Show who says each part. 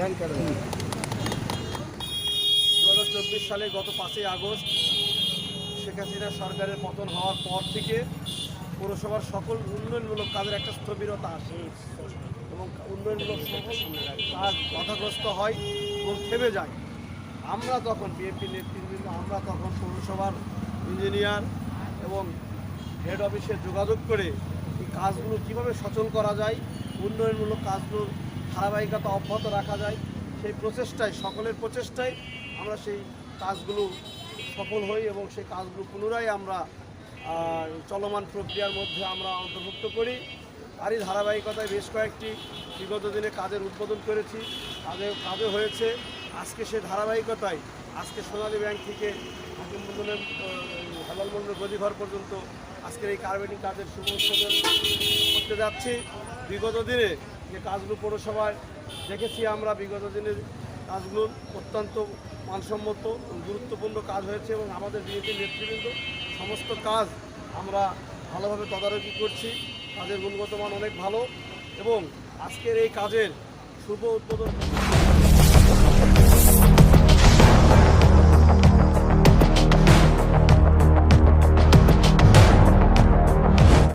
Speaker 1: দু সালে গত পাঁচই আগস্ট শেখ হাসিনা সরকারের পতন হওয়ার পর থেকে পৌরসভার সকল উন্নয়নমূলক কাজের একটা স্থবিরতা আসে এবং উন্নয়নমূলক কাজ বাধাগ্রস্ত হয় এবং থেমে যায়। আমরা তখন বিএনপি নেতৃবৃন্দ, আমরা তখন পৌরসভার ইঞ্জিনিয়ার এবং হেড অফিসে যোগাযোগ করে এই কাজগুলো কীভাবে সচল করা যায়, উন্নয়নমূলক কাজগুলোর ধারাবাহিকতা অব্যাহত রাখা যায়। সেই প্রচেষ্টায়, সকলের প্রচেষ্টায় আমরা সেই কাজগুলো সফল হই এবং সেই কাজগুলো পুনরায় আমরা চলমান প্রক্রিয়ার মধ্যে আমরা অন্তর্ভুক্ত করি। তারই ধারাবাহিকতায় বেশ কয়েকটি বিগত দিনে কাজের উদ্বোধন করেছি। কাজে কাজে হয়েছে। আজকে সে ধারাবাহিকতায়, আজকে সোনালী ব্যাংক থেকে হাকিম মন্ডলের হেলাল মন্ডলের গদিঘর পর্যন্ত আজকের এই কার্বেটিং কাজের শুভ করতে যাচ্ছি। বিগত দিনে যে কাজগুলো পৌরসভায় দেখেছি আমরা, বিগত দিনের কাজগুলো অত্যন্ত মানসম্মত গুরুত্বপূর্ণ কাজ হয়েছে এবং আমাদের বিএনপি নেতৃবৃন্দ সমস্ত কাজ আমরা ভালোভাবে তদারকি করছি। কাজের গুণগত মান অনেক ভালো এবং আজকের এই কাজের শুভ উদ্বোধন